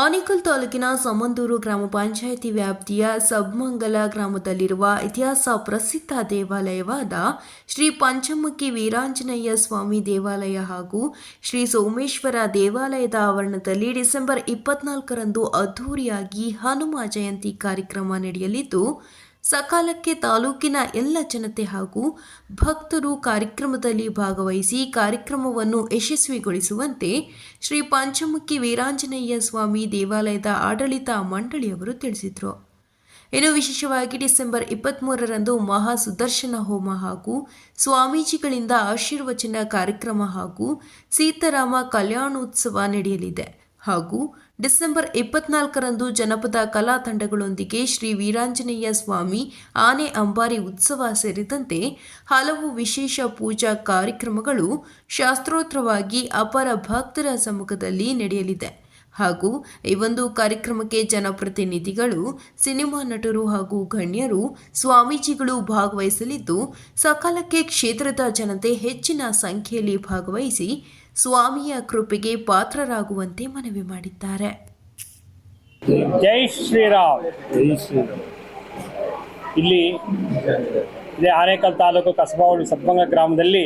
ಆನೇಕಲ್ ತಾಲೂಕಿನ ಸಮಂದೂರು ಗ್ರಾಮ ಪಂಚಾಯಿತಿ ವ್ಯಾಪ್ತಿಯ ಸಬ್ಮಂಗಲ ಗ್ರಾಮದಲ್ಲಿರುವ ಇತಿಹಾಸ ಪ್ರಸಿದ್ಧ ದೇವಾಲಯವಾದ ಶ್ರೀ ಪಂಚಮುಖಿ ವೀರಾಂಜನೇಯ ಸ್ವಾಮಿ ದೇವಾಲಯ ಹಾಗೂ ಶ್ರೀ ಸೋಮೇಶ್ವರ ದೇವಾಲಯದ ಆವರಣದಲ್ಲಿ ಡಿಸೆಂಬರ್ ಇಪ್ಪತ್ನಾಲ್ಕರಂದು ಅದ್ಧೂರಿಯಾಗಿ ಹನುಮ ಜಯಂತಿ ಕಾರ್ಯಕ್ರಮ ನಡೆಯಲಿದ್ದು ಸಕಾಲಕ್ಕೆ ತಾಲೂಕಿನ ಎಲ್ಲ ಜನತೆ ಹಾಗೂ ಭಕ್ತರು ಕಾರ್ಯಕ್ರಮದಲ್ಲಿ ಭಾಗವಹಿಸಿ ಕಾರ್ಯಕ್ರಮವನ್ನು ಯಶಸ್ವಿಗೊಳಿಸುವಂತೆ ಶ್ರೀ ಪಂಚಮುಖಿ ವೀರಾಂಜನೇಯ ಸ್ವಾಮಿ ದೇವಾಲಯದ ಆಡಳಿತ ಮಂಡಳಿಯವರು ತಿಳಿಸಿದರು. ಇನ್ನು ವಿಶೇಷವಾಗಿ ಡಿಸೆಂಬರ್ ಇಪ್ಪತ್ತ್ಮೂರರಂದು ಮಹಾ ಸುದರ್ಶನ ಹೋಮ ಹಾಗೂ ಸ್ವಾಮೀಜಿಗಳಿಂದ ಆಶೀರ್ವಚನ ಕಾರ್ಯಕ್ರಮ ಹಾಗೂ ಸೀತಾರಾಮ ಕಲ್ಯಾಣೋತ್ಸವ ನಡೆಯಲಿದೆ ಹಾಗೂ ಡಿಸೆಂಬರ್ ಇಪ್ಪತ್ನಾಲ್ಕರಂದು ಜನಪದ ಕಲಾ ತಂಡಗಳೊಂದಿಗೆ ಶ್ರೀ ವೀರಾಂಜನೇಯ ಸ್ವಾಮಿ ಆನೆ ಅಂಬಾರಿ ಉತ್ಸವ ಸೇರಿದಂತೆ ಹಲವು ವಿಶೇಷ ಪೂಜಾ ಕಾರ್ಯಕ್ರಮಗಳು ಶಾಸ್ತ್ರೋತ್ರವಾಗಿ ಅಪರ ಭಕ್ತರ ಸಮ್ಮುಖದಲ್ಲಿ ನಡೆಯಲಿದೆ. ಹಾಗೂ ಈ ಒಂದು ಕಾರ್ಯಕ್ರಮಕ್ಕೆ ಜನಪ್ರತಿನಿಧಿಗಳು, ಸಿನಿಮಾ ನಟರು ಹಾಗೂ ಗಣ್ಯರು, ಸ್ವಾಮೀಜಿಗಳು ಭಾಗವಹಿಸಲಿದ್ದು, ಸಕಾಲಕ್ಕೆ ಕ್ಷೇತ್ರದ ಜನತೆ ಹೆಚ್ಚಿನ ಸಂಖ್ಯೆಯಲ್ಲಿ ಭಾಗವಹಿಸಿ ಸ್ವಾಮಿಯ ಕೃಪೆಗೆ ಪಾತ್ರರಾಗುವಂತೆ ಮನವಿ ಮಾಡಿದ್ದಾರೆ. ಜೈ ಶ್ರೀರಾಮ್. ಇಲ್ಲಿ ಇದೇ ಆನೇಕಲ್ ತಾಲೂಕು ಕಸಬಾವಳಿ ಸಬ್ಬಂಗ ಗ್ರಾಮದಲ್ಲಿ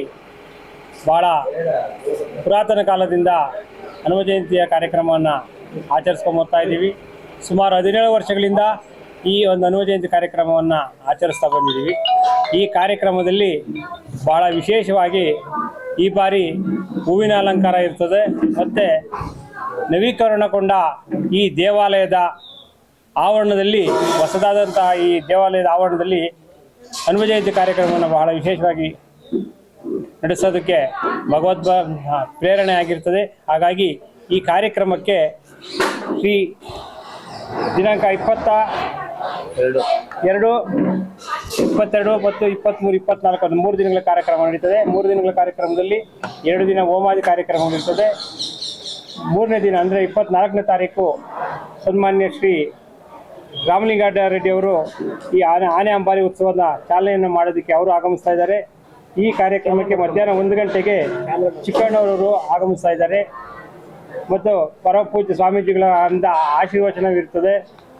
ಭಾಳ ಪುರಾತನ ಕಾಲದಿಂದ ಹನುಮ ಜಯಂತಿಯ ಕಾರ್ಯಕ್ರಮವನ್ನು ಆಚರಿಸ್ಕೊಂಬರ್ತಾ ಇದ್ದೀವಿ. ಸುಮಾರು ಹದಿನೇಳು ವರ್ಷಗಳಿಂದ ಈ ಒಂದು ಹನುಮ ಜಯಂತಿ ಕಾರ್ಯಕ್ರಮವನ್ನು ಆಚರಿಸ್ತಾ ಬಂದಿದ್ದೀವಿ. ಈ ಕಾರ್ಯಕ್ರಮದಲ್ಲಿ ಭಾಳ ವಿಶೇಷವಾಗಿ ಈ ಬಾರಿ ಹೂವಿನ ಅಲಂಕಾರ ಇರ್ತದೆ. ಮತ್ತು ನವೀಕರಣಗೊಂಡ ಈ ದೇವಾಲಯದ ಆವರಣದಲ್ಲಿ, ಹೊಸದಾದಂತಹ ಈ ದೇವಾಲಯದ ಆವರಣದಲ್ಲಿ ಹನುಮ ಜಯಂತಿ ಕಾರ್ಯಕ್ರಮವನ್ನು ಬಹಳ ವಿಶೇಷವಾಗಿ ನಡೆಸೋದಕ್ಕೆ ಭಗವದ್ ಪ್ರೇರಣೆ ಆಗಿರ್ತದೆ. ಹಾಗಾಗಿ ಈ ಕಾರ್ಯಕ್ರಮಕ್ಕೆ ಶ್ರೀ ದಿನಾಂಕ ಇಪ್ಪತ್ತ ಎರಡು. ಇಪ್ಪತ್ತೆರಡು ಮತ್ತು ಇಪ್ಪತ್ತ್ಮೂರು ಇಪ್ಪತ್ನಾಲ್ಕು ಅದು ಮೂರು ದಿನಗಳ ಕಾರ್ಯಕ್ರಮ ನಡೀತದೆ. ಮೂರು ದಿನಗಳ ಕಾರ್ಯಕ್ರಮದಲ್ಲಿ ಎರಡು ದಿನ ಹೋಮಾದಿ ಕಾರ್ಯಕ್ರಮ ನಡೀತದೆ. ಮೂರನೇ ದಿನ ಅಂದರೆ ಇಪ್ಪತ್ನಾಲ್ಕನೇ ತಾರೀಕು ಸನ್ಮಾನ್ಯ ಶ್ರೀ ರಾಮಲಿಂಗಾಡ್ಡ ರೆಡ್ಡಿ ಅವರು ಈ ಆನೆ ಆನೆ ಅಂಬಾರಿ ಉತ್ಸವದ ಚಾಲನೆಯನ್ನು ಮಾಡೋದಕ್ಕೆ ಅವರು ಆಗಮಿಸ್ತಾ ಇದ್ದಾರೆ. ಈ ಕಾರ್ಯಕ್ರಮಕ್ಕೆ ಮಧ್ಯಾಹ್ನ ಒಂದು ಗಂಟೆಗೆ ಚಿಕ್ಕಣ್ಣವರವರು ಆಗಮಿಸ್ತಾ ಇದ್ದಾರೆ. ಮತ್ತು ಪರಮ ಪೂಜ್ಯ ಸ್ವಾಮೀಜಿಗಳ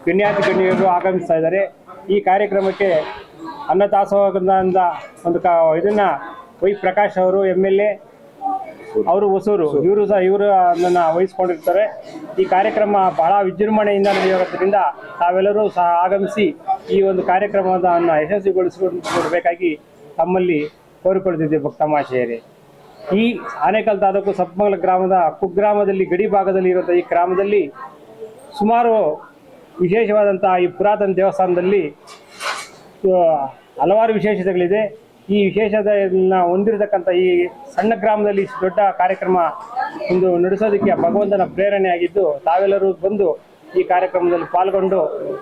ಗಣ್ಯಾತಿ ಗಣ್ಯರು ಆಗಮಿಸ್ತಾ ಇದ್ದಾರೆ. ಈ ಕಾರ್ಯಕ್ರಮಕ್ಕೆ ಅನ್ನದಾಸೋಹದಿಂದ ಒಂದು ಕ ಇದನ್ನು ವೈ ಪ್ರಕಾಶ್ ಅವರು ಎಂ ಎಲ್ ಎ, ಅವರು ಹೊಸೂರು, ಇವರು ಸಹ ಇವರು ಅದನ್ನು ವಹಿಸ್ಕೊಂಡಿರ್ತಾರೆ. ಈ ಕಾರ್ಯಕ್ರಮ ಬಹಳ ವಿಜೃಂಭಣೆಯಿಂದ ನಡೆಯೋದ್ರಿಂದ ತಾವೆಲ್ಲರೂ ಸಹ ಆಗಮಿಸಿ ಈ ಒಂದು ಕಾರ್ಯಕ್ರಮವನ್ನು ಯಶಸ್ವಿಗೊಳಿಸಿಕೊಂಡು ಕೊಡಬೇಕಾಗಿ ತಮ್ಮಲ್ಲಿ ಕೋರಿಕೊಳ್ತಿದ್ದೆ ಭಕ್ತಮಾಶಯರೇ ಈ ಆನೇಕಲ್ ತಾಲೂಕು ಸಪ್ಮಂಗಲ ಗ್ರಾಮದ ಕುಗ್ರಾಮದಲ್ಲಿ ಗಡಿ ಭಾಗದಲ್ಲಿ ಇರುವಂತಹ ಈ ಗ್ರಾಮದಲ್ಲಿ ಸುಮಾರು ವಿಶೇಷವಾದಂಥ ಈ ಪುರಾತನ ದೇವಸ್ಥಾನದಲ್ಲಿ ಹಲವಾರು ವಿಶೇಷತೆಗಳಿದೆ. ಈ ವಿಶೇಷತೆಯನ್ನ ಹೊಂದಿರತಕ್ಕಂಥ ಈ ಸಣ್ಣ ಗ್ರಾಮದಲ್ಲಿ ಇಷ್ಟು ದೊಡ್ಡ ಕಾರ್ಯಕ್ರಮ ಒಂದು ನಡೆಸೋದಕ್ಕೆ ಭಗವಂತನ ಪ್ರೇರಣೆ ಆಗಿದ್ದು ತಾವೆಲ್ಲರೂ ಬಂದು ಈ ಕಾರ್ಯಕ್ರಮದಲ್ಲಿ ಪಾಲ್ಗೊಂಡು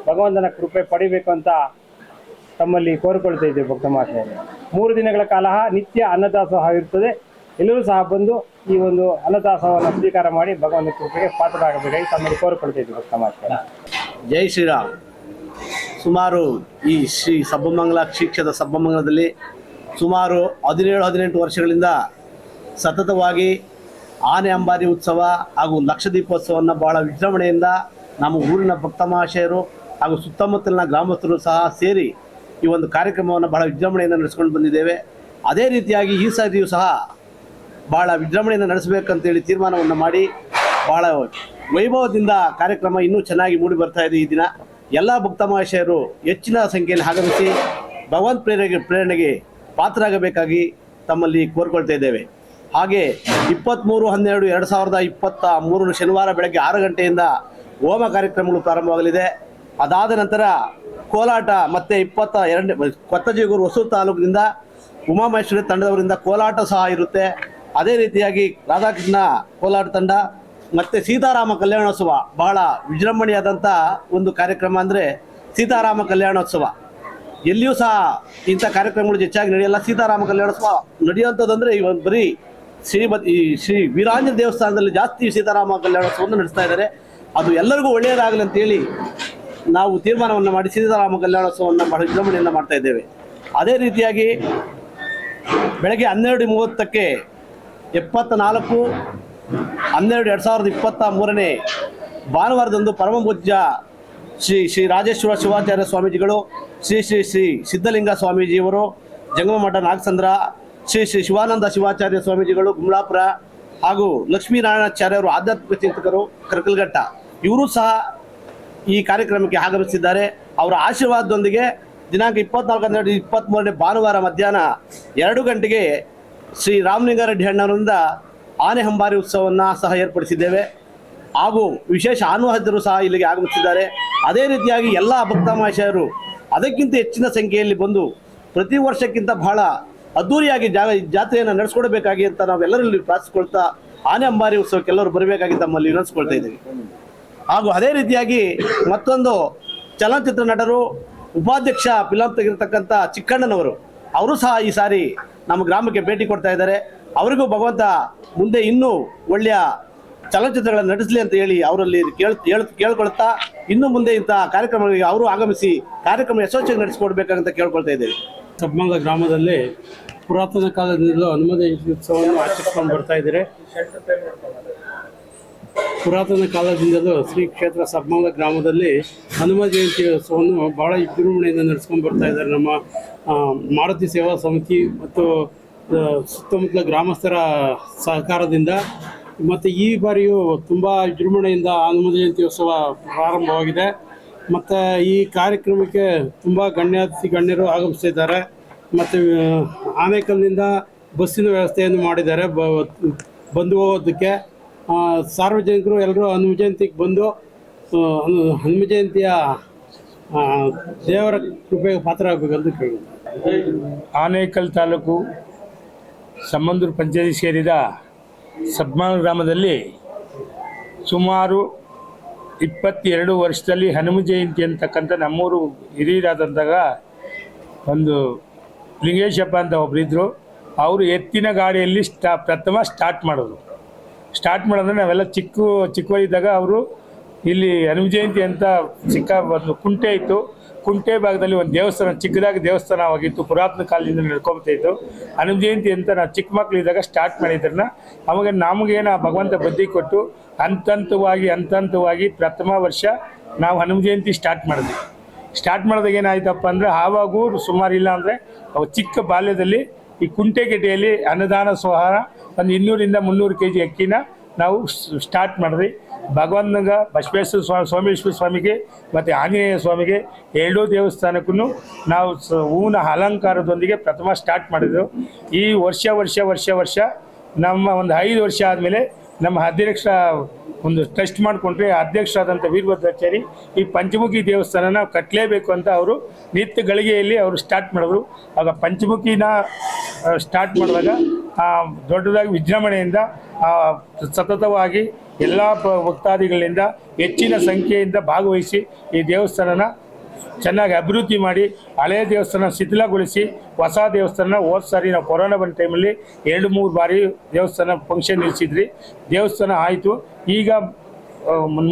ಭಗವಂತನ ಕೃಪೆ ಪಡಿಬೇಕು ಅಂತ ತಮ್ಮಲ್ಲಿ ಕೋರಿಕೊಳ್ತಾ ಇದ್ದೇವೆ, ಭಕ್ತ ಮೂರು ದಿನಗಳ ಕಾಲ ನಿತ್ಯ ಅನ್ನದಾಸೋಹ ಇರ್ತದೆ. ಎಲ್ಲರೂ ಸಹ ಬಂದು ಈ ಒಂದು ಅನ್ನದಾಸೋಹವನ್ನು ಸ್ವೀಕಾರ ಮಾಡಿ ಭಗವಂತನ ಕೃಪೆಗೆ ಪಾತ್ರರಾಗಬೇಕಾಗಿ ತಮ್ಮಲ್ಲಿ ಕೋರಿಕೊಳ್ತಾ ಇದ್ದೇವೆ, ಭಕ್ತ ಮಹಾಶಯರೇ ಜೈ ಶ್ರೀರಾಮ್. ಸುಮಾರು ಈ ಶ್ರೀ ಸಬ್ಬಮಂಗಲ ಕ್ಷೇತ್ರದ ಸಬ್ಬಮಂಗಲದಲ್ಲಿ ಸುಮಾರು ಹದಿನೇಳು, ಹದಿನೆಂಟು ವರ್ಷಗಳಿಂದ ಸತತವಾಗಿ ಆನೆ ಅಂಬಾರಿ ಉತ್ಸವ ಹಾಗೂ ಲಕ್ಷ ದೀಪೋತ್ಸವವನ್ನು ಬಹಳ ವಿಜೃಂಭಣೆಯಿಂದ ನಮ್ಮ ಊರಿನ ಭಕ್ತ ಮಹಾಶಯರು ಹಾಗೂ ಸುತ್ತಮುತ್ತಲಿನ ಗ್ರಾಮಸ್ಥರು ಸಹ ಸೇರಿ ಈ ಒಂದು ಕಾರ್ಯಕ್ರಮವನ್ನು ಬಹಳ ವಿಜೃಂಭಣೆಯಿಂದ ನಡೆಸ್ಕೊಂಡು ಬಂದಿದ್ದೇವೆ. ಅದೇ ರೀತಿಯಾಗಿ ಈ ಸಾರಿಯೂ ಸಹ ಭಾಳ ವಿಜೃಂಭಣೆಯಿಂದ ನಡೆಸಬೇಕಂತೇಳಿ ತೀರ್ಮಾನವನ್ನು ಮಾಡಿ ಭಾಳ ವೈಭವದಿಂದ ಕಾರ್ಯಕ್ರಮ ಇನ್ನೂ ಚೆನ್ನಾಗಿ ಮೂಡಿ ಬರ್ತಾ ಇದೆ ಈ ದಿನ. ಎಲ್ಲ ಭಕ್ತ ಮಹಾಶಯರು ಹೆಚ್ಚಿನ ಸಂಖ್ಯೆಯಲ್ಲಿ ಆಗಮಿಸಿ ಭಗವಂತ ಪ್ರೇರಣೆಗೆ ಪ್ರೇರಣೆಗೆ ಪಾತ್ರರಾಗಬೇಕಾಗಿ ತಮ್ಮಲ್ಲಿ ಕೋರ್ಕೊಳ್ತಾ ಇದ್ದೇವೆ. ಹಾಗೆ ಇಪ್ಪತ್ತ್ಮೂರು ಹನ್ನೆರಡು, ಎರಡು ಸಾವಿರದ ಇಪ್ಪತ್ತ ಮೂರನೇ ಶನಿವಾರ ಬೆಳಗ್ಗೆ ಆರು ಗಂಟೆಯಿಂದ ಹೋಮ ಕಾರ್ಯಕ್ರಮಗಳು ಪ್ರಾರಂಭವಾಗಲಿದೆ. ಅದಾದ ನಂತರ ಕೋಲಾಟ ಮತ್ತು ಇಪ್ಪತ್ತ ಎರಡನೇ, ಕೊತ್ತಜಿಗೂರು ಹೊಸೂರು ತಾಲೂಕಿನಿಂದ ಉಮಾಮಹೇಶ್ವರಿ ತಂಡದವರಿಂದ ಕೋಲಾಟ ಸಹ ಇರುತ್ತೆ. ಅದೇ ರೀತಿಯಾಗಿ ರಾಧಾಕೃಷ್ಣ ಕೋಲಾಟ ತಂಡ ಮತ್ತು ಸೀತಾರಾಮ ಕಲ್ಯಾಣೋತ್ಸವ ಬಹಳ ವಿಜೃಂಭಣೆಯಾದಂಥ ಒಂದು ಕಾರ್ಯಕ್ರಮ ಅಂದರೆ ಸೀತಾರಾಮ ಕಲ್ಯಾಣೋತ್ಸವ. ಎಲ್ಲಿಯೂ ಸಹ ಇಂಥ ಕಾರ್ಯಕ್ರಮಗಳು ಹೆಚ್ಚಾಗಿ ನಡೆಯಲ್ಲ. ಸೀತಾರಾಮ ಕಲ್ಯಾಣೋತ್ಸವ ನಡೆಯುವಂಥದ್ದಂದರೆ ಒಂದು ಬರೀ ಶ್ರೀಮತ್ ಈ ಶ್ರೀ ವೀರಾಂಜನ ದೇವಸ್ಥಾನದಲ್ಲಿ ಜಾಸ್ತಿ ಸೀತಾರಾಮ ಕಲ್ಯಾಣೋತ್ಸವವನ್ನು ನಡೆಸ್ತಾ ಇದ್ದಾರೆ. ಅದು ಎಲ್ಲರಿಗೂ ಒಳ್ಳೆಯದಾಗಲಿ ಅಂತೇಳಿ ನಾವು ತೀರ್ಮಾನವನ್ನು ಮಾಡಿ ಸೀತಾರಾಮ ಕಲ್ಯಾಣೋತ್ಸವವನ್ನು ಬಹಳ ವಿಜೃಂಭಣೆಯನ್ನು ಮಾಡ್ತಾ ಇದ್ದೇವೆ. ಅದೇ ರೀತಿಯಾಗಿ ಬೆಳಗ್ಗೆ ಹನ್ನೆರಡು ಮೂವತ್ತಕ್ಕೆ ಎಪ್ಪತ್ತ ನಾಲ್ಕು ಹನ್ನೆರಡು ಎರಡು ಸಾವಿರದ ಇಪ್ಪತ್ತ ಮೂರನೇ ಭಾನುವಾರದಂದು ಪರಮ ಪೂಜ್ಯ ಶ್ರೀ ಶ್ರೀ ರಾಜೇಶ್ವರ ಶಿವಾಚಾರ್ಯ ಸ್ವಾಮೀಜಿಗಳು, ಶ್ರೀ ಶ್ರೀ ಶ್ರೀ ಸಿದ್ಧಲಿಂಗ ಸ್ವಾಮೀಜಿಯವರು ಜಂಗಮ ಮಠ ನಾಗಸಂದ್ರ, ಶ್ರೀ ಶ್ರೀ ಶಿವಾನಂದ ಶಿವಾಚಾರ್ಯ ಸ್ವಾಮೀಜಿಗಳು, ಗುಮ್ಲಾಪುರ ಹಾಗೂ ಲಕ್ಷ್ಮೀನಾರಾಯಣಾಚಾರ್ಯರು ಆಧ್ಯಾತ್ಮಿಕ ಚಿಂತಕರು ಕರ್ಕಲ್ಘಟ್ಟ. ಇವರು ಸಹ ಈ ಕಾರ್ಯಕ್ರಮಕ್ಕೆ ಆಗಮಿಸಿದ್ದಾರೆ. ಅವರ ಆಶೀರ್ವಾದದೊಂದಿಗೆ ದಿನಾಂಕ ಇಪ್ಪತ್ನಾಲ್ಕು ಹನ್ನೆರಡು ಇಪ್ಪತ್ತ್ಮೂರನೇ ಭಾನುವಾರ ಮಧ್ಯಾಹ್ನ ಎರಡು ಗಂಟೆಗೆ ಶ್ರೀ ರಾಮಲಿಂಗಾರೆಡ್ಡಿ ಅಣ್ಣವರಿಂದ ಆನೆ ಹಂಬಾರಿ ಉತ್ಸವವನ್ನು ಸಹ ಏರ್ಪಡಿಸಿದ್ದೇವೆ. ಹಾಗೂ ವಿಶೇಷ ಆನುವಾದ್ಯರು ಸಹ ಇಲ್ಲಿಗೆ ಆಗಮಿಸಿದ್ದಾರೆ. ಅದೇ ರೀತಿಯಾಗಿ ಎಲ್ಲ ಭಕ್ತ ಮಹಾಶಯರು ಅದಕ್ಕಿಂತ ಹೆಚ್ಚಿನ ಸಂಖ್ಯೆಯಲ್ಲಿ ಬಂದು ಪ್ರತಿ ವರ್ಷಕ್ಕಿಂತ ಬಹಳ ಅದ್ದೂರಿಯಾಗಿ ಜಾಗ ಜಾತ್ರೆಯನ್ನು ನಡೆಸ್ಕೊಡ್ಬೇಕಾಗಿ ಅಂತ ನಾವೆಲ್ಲರಲ್ಲಿ ಪ್ರಾರ್ಥಿಸ್ಕೊಳ್ತಾ ಆನೆ ಅಂಬಾರಿ ಉತ್ಸವಕ್ಕೆ ಎಲ್ಲರೂ ಬರಬೇಕಾಗಿ ತಮ್ಮಲ್ಲಿ ವಿನಂತಿಸ್ಕೊಳ್ತಾ ಇದ್ದೀವಿ. ಹಾಗೂ ಅದೇ ರೀತಿಯಾಗಿ ಮತ್ತೊಂದು ಚಲನಚಿತ್ರ ನಟರು, ಉಪಾಧ್ಯಕ್ಷ ಫಿಲಂ ತೆಗೆದಿರ್ತಕ್ಕಂಥ ಚಿಕ್ಕಣ್ಣನವರು, ಅವರು ಸಹ ಈ ಸಾರಿ ನಮ್ಮ ಗ್ರಾಮಕ್ಕೆ ಭೇಟಿ ಕೊಡ್ತಾ ಇದ್ದಾರೆ. ಅವರಿಗೂ ಭಗವಂತ ಮುಂದೆ ಇನ್ನೂ ಒಳ್ಳೆಯ ಚಲನಚಿತ್ರಗಳನ್ನು ನಟಿಸಲಿ ಅಂತ ಹೇಳಿ ಅವರಲ್ಲಿ ಕೇಳ್ ಕೇಳ್, ಕೇಳ್ಕೊಳ್ತಾ ಇನ್ನು ಮುಂದೆ ಇಂಥ ಕಾರ್ಯಕ್ರಮಗಳಿಗೆ ಅವರು ಆಗಮಿಸಿ ಕಾರ್ಯಕ್ರಮ ಯಶಸ್ವಿಯಾಗಿ ನಡೆಸಿಕೊಡ್ಬೇಕಂತ ಕೇಳ್ಕೊಳ್ತಾ ಇದ್ದೇವೆ. ಸಬ್ಮಂಗಲ ಗ್ರಾಮದಲ್ಲಿ ಪುರಾತನ ಕಾಲದಿಂದಲೂ ಹನುಮ ಉತ್ಸವವನ್ನು ಆಚರಿಸ್ಕೊಂಡು ಬರ್ತಾ ಇದ್ದಾರೆ. ಪುರಾತನ ಕಾಲದಿಂದಲೂ ಶ್ರೀ ಕ್ಷೇತ್ರ ಸಬ್ಮಂಗಲ ಗ್ರಾಮದಲ್ಲಿ ಹನುಮ ಜಯಂತಿ ಉತ್ಸವವನ್ನು ಭಾಳ ವಿಜೃಂಭಣೆಯಿಂದ ನಡೆಸ್ಕೊಂಡು ಬರ್ತಾ ಇದ್ದಾರೆ ನಮ್ಮ ಮಾರುತಿ ಸೇವಾ ಸಮಿತಿ ಮತ್ತು ಸುತ್ತಮುತ್ತಲ ಗ್ರಾಮಸ್ಥರ ಸಹಕಾರದಿಂದ ಮತ್ತು ಈ ಬಾರಿಯೂ ತುಂಬ ವಿಜೃಂಭಣೆಯಿಂದ ಹನುಮ ಜಯಂತಿ ಉತ್ಸವ ಪ್ರಾರಂಭವಾಗಿದೆ. ಮತ್ತು ಈ ಕಾರ್ಯಕ್ರಮಕ್ಕೆ ತುಂಬ ಗಣ್ಯಾತಿ ಗಣ್ಯರು ಆಗಮಿಸಿದ್ದಾರೆ ಮತ್ತು ಆನೇಕಲ್ನಿಂದ ಬಸ್ಸಿನ ವ್ಯವಸ್ಥೆಯನ್ನು ಮಾಡಿದ್ದಾರೆ. ಬ, ಬಂದು ಹೋಗೋದಕ್ಕೆ ಸಾರ್ವಜನಿಕರು ಎಲ್ಲರೂ ಹನುಮ ಜಯಂತಿಗೆ ಬಂದು ಹನುಮ ಜಯಂತಿಯ ದೇವರ ಕೃಪೆಗೆ ಪಾತ್ರ ಆಗಬೇಕಂತ ಕೇಳಿ ಆನೇಕಲ್ ತಾಲೂಕು ಸಂಬಂಧೂರು ಪಂಚಾಯತಿ ಸೇರಿದ ಸಬ್ಮಾನ್ ಗ್ರಾಮದಲ್ಲಿ ಸುಮಾರು ಇಪ್ಪತ್ತೆರಡು ವರ್ಷದಲ್ಲಿ ಹನುಮ ಜಯಂತಿ ಅಂತಕ್ಕಂಥ ನಮ್ಮೂರು ಹಿರಿಯರಾದಂತಹ ಒಂದು ಲಿಂಗೇಶಪ್ಪ ಅಂತ ಒಬ್ಬರಿದ್ದರು ಅವರು ಎತ್ತಿನ ಗಾಡಿಯಲ್ಲಿ ಸ್ಟಾ ಪ್ರಥಮ ಸ್ಟಾರ್ಟ್ ಮಾಡೋದು ಸ್ಟಾರ್ಟ್ ಮಾಡೋದ್ರೆ ನಾವೆಲ್ಲ ಚಿಕ್ಕ ಚಿಕ್ಕವರಿದ್ದಾಗ ಅವರು ಇಲ್ಲಿ ಹನುಮ ಜಯಂತಿ ಅಂತ ಚಿಕ್ಕ ಒಂದು ಕುಂಟೆ ಇತ್ತು. ಕುಂಟೆ ಭಾಗದಲ್ಲಿ ಒಂದು ದೇವಸ್ಥಾನ, ಚಿಕ್ಕದಾಗಿ ದೇವಸ್ಥಾನವಾಗಿತ್ತು. ಪುರಾತನ ಕಾಲದಿಂದ ನಡ್ಕೊಳ್ತಾ ಹನುಮ ಜಯಂತಿ ಅಂತ ನಾವು ಚಿಕ್ಕ ಮಕ್ಕಳಿದ್ದಾಗ ಸ್ಟಾರ್ಟ್ ಮಾಡಿದ್ರನ್ನ ಅವಾಗ ನಮಗೇನು ಆ ಭಗವಂತ ಬುದ್ಧಿ ಕೊಟ್ಟು ಹಂತಂತವಾಗಿ ಹಂತಂತವಾಗಿ ಪ್ರಥಮ ವರ್ಷ ನಾವು ಹನುಮ ಜಯಂತಿ ಸ್ಟಾರ್ಟ್ ಮಾಡಿದ್ವಿ. ಸ್ಟಾರ್ಟ್ ಮಾಡಿದಾಗ ಏನಾಯ್ತಪ್ಪ ಅಂದರೆ, ಆವಾಗೂ ಸುಮಾರು ಇಲ್ಲ ಅಂದರೆ, ಅವು ಚಿಕ್ಕ ಬಾಲ್ಯದಲ್ಲಿ ಈ ಕುಂಟೆಗೆಡ್ಡೆಯಲ್ಲಿ ಅನ್ನದಾನ ಸೋಹಾರ ಒಂದು ಇನ್ನೂರಿಂದ ಮುನ್ನೂರು ಕೆ ಜಿ ಅಕ್ಕಿನ ನಾವು ಸ್ಟಾರ್ಟ್ ಮಾಡಿದ್ವಿ. ಭಗವಂತಗ ಬಸವೇಶ್ವರ ಸ್ವಾಮಿ ಸೋಮೇಶ್ವರ ಸ್ವಾಮಿಗೆ ಮತ್ತು ಆಂಜನೇಯ ಸ್ವಾಮಿಗೆ ಎರಡೂ ದೇವಸ್ಥಾನಕ್ಕೂ ನಾವು ಹೂವಿನ ಅಲಂಕಾರದೊಂದಿಗೆ ಪ್ರಥಮ ಸ್ಟಾರ್ಟ್ ಮಾಡಿದ್ದೆವು ಈ ವರ್ಷ ವರ್ಷ ವರ್ಷ ವರ್ಷ ನಮ್ಮ ಒಂದು ಐದು ವರ್ಷ ಆದಮೇಲೆ ನಮ್ಮ ಅಧ್ಯಕ್ಷ ಒಂದು ಟೆಸ್ಟ್ ಮಾಡಿಕೊಂಡ್ರೆ ಅಧ್ಯಕ್ಷರಾದಂಥ ವೀರಭದ್ರಾಚಾರಿ ಈ ಪಂಚಮುಖಿ ದೇವಸ್ಥಾನ ನಾವು ಕಟ್ಟಲೇಬೇಕು ಅಂತ ಅವರು ನಿತ್ಯ ಗಳಿಗೆಯಲ್ಲಿ ಅವರು ಸ್ಟಾರ್ಟ್ ಮಾಡಿದ್ರು. ಆಗ ಪಂಚಮುಖಿನ ಸ್ಟಾರ್ಟ್ ಮಾಡಿದಾಗ ದೊಡ್ಡದಾಗಿ ವಿಜೃಂಭಣೆಯಿಂದ ಸತತವಾಗಿ ಎಲ್ಲ ಭಕ್ತಾದಿಗಳಿಂದ ಹೆಚ್ಚಿನ ಸಂಖ್ಯೆಯಿಂದ ಭಾಗವಹಿಸಿ ಈ ದೇವಸ್ಥಾನನ ಚೆನ್ನಾಗಿ ಅಭಿವೃದ್ಧಿ ಮಾಡಿ ಹಳೆಯ ದೇವಸ್ಥಾನ ಶಿಥಿಲಗೊಳಿಸಿ, ಹೊಸ ದೇವಸ್ಥಾನ ಹೋದ ಸಾರಿ ನಾವು ಕೊರೋನಾ ಬಂದ ಟೈಮಲ್ಲಿ ಎರಡು, ಮೂರು ಬಾರಿ ದೇವಸ್ಥಾನ ಫಂಕ್ಷನ್ ನಿಲ್ಲಿಸಿದ್ರಿ ದೇವಸ್ಥಾನ ಆಯಿತು. ಈಗ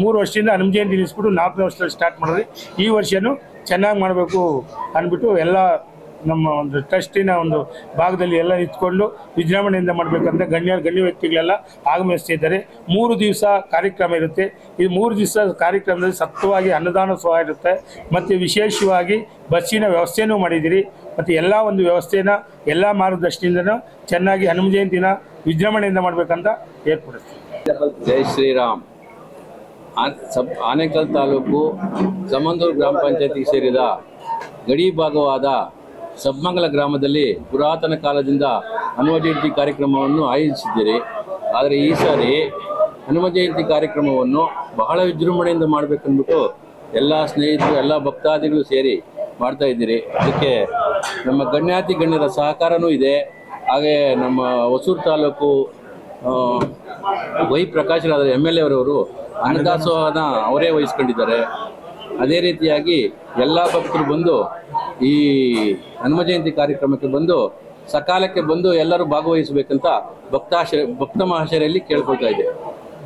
ಮೂರು ವರ್ಷದಿಂದ ಹನುಮ ಜಯಂತಿ ನಿಲ್ಲಿಸ್ಬಿಟ್ಟು ನಾಲ್ಕನೇ ವರ್ಷದಲ್ಲಿ ಸ್ಟಾರ್ಟ್ ಮಾಡಿದ್ರಿ ಈ ವರ್ಷನೂ ಚೆನ್ನಾಗಿ ಮಾಡಬೇಕು ಅಂದ್ಬಿಟ್ಟು ಎಲ್ಲ ನಮ್ಮ ಒಂದು ಟ್ರಸ್ಟಿನ ಒಂದು ಭಾಗದಲ್ಲಿ ಎಲ್ಲ ನಿಂತ್ಕೊಂಡು ವಿಜೃಂಭಣೆಯಿಂದ ಮಾಡಬೇಕಂತ ಗಣ್ಯ ಗಣ್ಯ ವ್ಯಕ್ತಿಗಳೆಲ್ಲ ಆಗಮಿಸ್ತಿದ್ದಾರೆ ಮೂರು ದಿವಸ ಕಾರ್ಯಕ್ರಮ ಇರುತ್ತೆ. ಈ ಮೂರು ದಿವಸ ಕಾರ್ಯಕ್ರಮದಲ್ಲಿ ಸತ್ವವಾಗಿ ಅನ್ನದಾನ ಸಹ ಇರುತ್ತೆ. ಮತ್ತು ವಿಶೇಷವಾಗಿ ಬಸ್ಸಿನ ವ್ಯವಸ್ಥೆನೂ ಮಾಡಿದ್ದೀರಿ. ಮತ್ತು ಎಲ್ಲ ಒಂದು ವ್ಯವಸ್ಥೆನ ಎಲ್ಲ ಮಾರ್ಗದರ್ಶನದಿಂದನೂ ಚೆನ್ನಾಗಿ ಹನುಮ ಜಯಂತಿನ ವಿಜೃಂಭಣೆಯಿಂದ ಮಾಡಬೇಕಂತ ಏರ್ಪಡಿಸ್ತೀವಿ. ಜೈ ಶ್ರೀರಾಮ್. ಸಬ್ ಆನೇಕಲ್ ತಾಲೂಕು ಸಮಂದೂರು ಗ್ರಾಮ ಪಂಚಾಯತಿಗೆ ಸೇರಿದ ಗಡಿ ಭಾಗವಾದ ಸಬ್ಮಂಗಲ ಗ್ರಾಮದಲ್ಲಿ ಪುರಾತನ ಕಾಲದಿಂದ ಹನುಮ ಜಯಂತಿ ಕಾರ್ಯಕ್ರಮವನ್ನು ಆಯೋಜಿಸಿದ್ದೀರಿ. ಆದರೆ ಈ ಸಾರಿ ಹನುಮ ಜಯಂತಿ ಕಾರ್ಯಕ್ರಮವನ್ನು ಬಹಳ ವಿಜೃಂಭಣೆಯಿಂದ ಮಾಡಬೇಕಂದ್ಬಿಟ್ಟು ಎಲ್ಲ ಸ್ನೇಹಿತರು, ಎಲ್ಲ ಭಕ್ತಾದಿಗಳು ಸೇರಿ ಮಾಡ್ತಾ ಇದ್ದೀರಿ. ಅದಕ್ಕೆ ನಮ್ಮ ಗಣ್ಯಾತಿ ಗಣ್ಯರ ಸಹಕಾರನೂ ಇದೆ. ಹಾಗೆ ನಮ್ಮ ಹೊಸೂರು ತಾಲೂಕು ವೈ ಪ್ರಕಾಶ್ ರಾದ ಎಂ ಎಲ್ ಎ ಅವರವರು ಅನ್ನದಾಸೋಹನ ಅವರೇ ವಹಿಸ್ಕೊಂಡಿದ್ದಾರೆ. ಅದೇ ರೀತಿಯಾಗಿ ಎಲ್ಲ ಭಕ್ತರು ಬಂದು ಈ ಹನುಮ ಜಯಂತಿ ಕಾರ್ಯಕ್ರಮಕ್ಕೆ ಬಂದು ಸಕಾಲಕ್ಕೆ ಬಂದು ಎಲ್ಲರೂ ಭಾಗವಹಿಸಬೇಕಂತ ಭಕ್ತಾಶ, ಭಕ್ತ ಮಹಾಶಯರಲ್ಲಿ ಕೇಳ್ಕೊಳ್ತಾ ಇದೆ